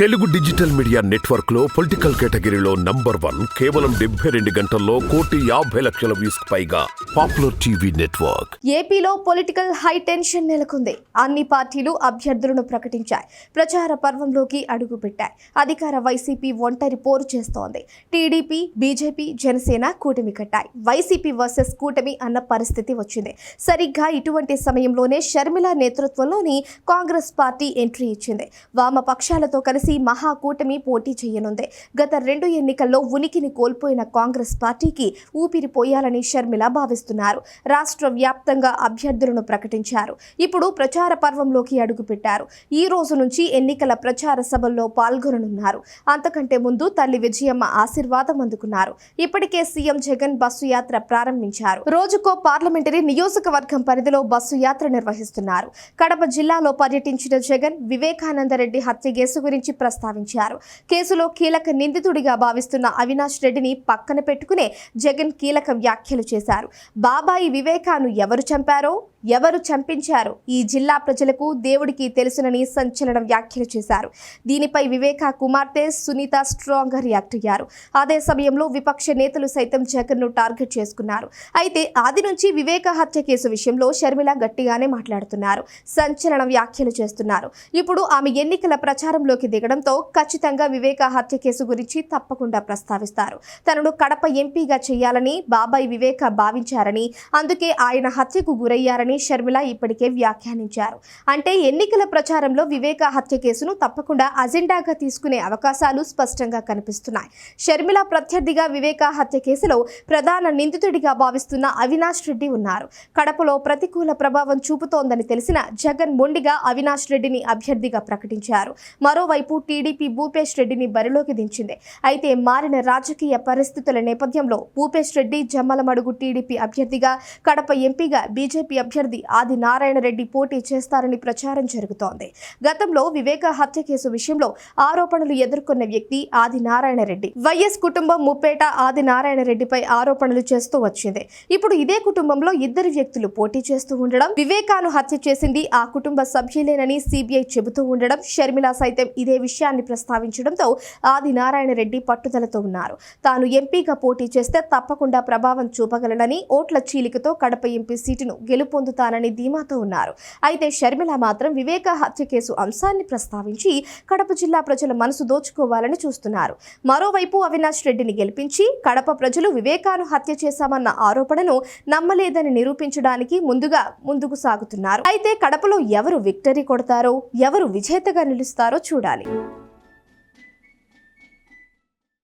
Telugu digital media నెట్వర్క్లో political కేటగిరీలో number one కేవలం డెబ్బై రెండు గంటల్లో కోటి యాభై లక్షల వ్యూస్ పైగా పాపులర్ టీవీ నెట్వర్క్. ఏపీలో పొలిటికల్ హై టెన్షన్ నెలకొంది. అన్ని పార్టీలు అభ్యర్థులను ప్రకటించాయి. ప్రచార పర్వంలోకి అడుగుపెట్టాయి. అధికార వైసీపీ ఒంటరి పోరు చేస్తోంది. టీడీపీ బీజేపీ జనసేన కూటమి కట్టాయి. వైసీపీ వర్సెస్ కూటమి అన్న పరిస్థితి వచ్చింది. సరిగ్గా ఇటువంటి సమయంలోనే షర్మిల నేతృత్వంలోని కాంగ్రెస్ పార్టీ ఎంట్రీ ఇచ్చింది. వామపక్షాలతో కలిసి మహాకూటమి పోటీ చేయనుంది. గత రెండు ఎన్నికల్లో ఉనికిని కోల్పోయిన కాంగ్రెస్ పార్టీకి ఊపిరిపోయాలని షర్మిల భావిస్తున్నారు. రాష్ట్ర వ్యాప్తంగా అభ్యర్థులను ప్రకటించారు. ఇప్పుడు ప్రచార పర్వంలోకి అడుగుపెట్టారు. ఈ రోజు నుంచి ఎన్నికల ప్రచార సభల్లో పాల్గొననున్నారు. అంతకంటే ముందు తల్లి విజయమ్మ ఆశీర్వాదం అందుకున్నారు. ఇప్పటికే సీఎం జగన్ బస్సు యాత్ర ప్రారంభించారు. రోజుకో పార్లమెంటరీ నియోజకవర్గం పరిధిలో బస్సు యాత్ర నిర్వహిస్తున్నారు. కడప జిల్లాలో పర్యటించిన జగన్ వివేకానందరెడ్డి హత్య కేసు గురించి ప్రస్తావించారు. కేసులో కీలక నిందితుడిగా భావిస్తున్న అవినాష్ రెడ్డిని పక్కన పెట్టుకునే జగన్ కీలక వ్యాఖ్యలు చేశారు. బాబాయి వివేకాను ఎవరు చంపారో ఎవరు చంపించారో ఈ జిల్లా ప్రజలకు దేవుడికి తెలుసునని సంచలన వ్యాఖ్యలు చేశారు. దీనిపై వివేక కుమార్తె సునీత స్ట్రాంగ్ రియాక్ట్ అయ్యారు. అదే సమయంలో విపక్ష నేతలు సైతం జగన్ను టార్గెట్ చేసుకున్నారు. అయితే ఆది నుంచి వివేక హత్య కేసు విషయంలో షర్మిల గట్టిగానే మాట్లాడుతున్నారు. సంచలన వ్యాఖ్యలు చేస్తున్నారు. ఇప్పుడు ఆమె ఎన్నికల ప్రచారంలోకి దిగడంతో ఖచ్చితంగా వివేక హత్య కేసు గురించి తప్పకుండా ప్రస్తావిస్తారు. తనను కడప ఎంపీగా చేయాలని బాబాయ్ వివేక భావించారని అందుకే ఆయన హత్యకు గురయ్యారని షర్మిల ఇప్పటికే వ్యాఖ్యానించారు. అంటే ఎన్నికల ప్రచారంలో వివేక హత్య కేసును తప్పకుండా అజెండాగా తీసుకునే అవకాశాలు స్పష్టంగా కనిపిస్తున్నాయి. షర్మిల ప్రత్యర్థిగా వివేక హత్య కేసులో ప్రధాన నిందితుడిగా భావిస్తున్న అవినాష్ రెడ్డి ఉన్నారు. కడపలో ప్రతికూల ప్రభావం చూపుతోందని తెలిసిన జగన్ మొండిగా అవినాష్ రెడ్డిని అభ్యర్థిగా ప్రకటించారు. మరోవైపు టీడీపీ భూపేష్ రెడ్డిని బరిలోకి దించింది. అయితే మారిన రాజకీయ పరిస్థితుల నేపథ్యంలో భూపేష్ రెడ్డి జమ్మలమడుగు టీడీపీ అభ్యర్థిగా కడప ఎంపీగా బీజేపీ అభ్యర్థి ఆది నారాయణ రెడ్డి పోటీ చేస్తారని ప్రచారం జరుగుతోంది. గతంలో వివేక హత్య కేసు విషయంలో ఆరోపణలు ఎదుర్కొన్న వ్యక్తి ఆది నారాయణ రెడ్డి. వైఎస్ కుటుంబం ముప్పేట ఆది నారాయణ రెడ్డిపై ఆరోపణలు చేస్తూ వచ్చింది. ఇప్పుడు ఇదే కుటుంబంలో ఇద్దరు వ్యక్తులు పోటీ చేస్తూ ఉండడం వివేకాను హత్య చేసింది ఆ కుటుంబ సభ్యులేనని సిబిఐ చెబుతూ ఉండడం షర్మిల సైతం ఇదే విషయాన్ని ప్రస్తావించడంతో ఆదినారాయణ రెడ్డి పట్టుదలతో ఉన్నారు. తాను ఎంపీగా పోటీ చేస్తే తప్పకుండా ప్రభావం చూపగలనని ఓట్ల చీలికతో కడప ఎంపీ సీటును గెలుపొందుతానని ధీమాతో ఉన్నారు. అయితే షర్మిల మాత్రం వివేక హత్య కేసు అంశాన్ని ప్రస్తావించి కడప జిల్లా ప్రజల మనసు దోచుకోవాలని చూస్తున్నారు. మరోవైపు అవినాష్ రెడ్డిని గెలిపించి కడప ప్రజలు వివేకాను హత్య చేశామన్న ఆరోపణను నమ్మలేదని నిరూపించడానికి ముందుగా ముందుకు సాగుతున్నారు. అయితే కడపలో ఎవరు విక్టరీ కొడతారో ఎవరు విజేతగా నిలుస్తారో చూడాలి. thank you.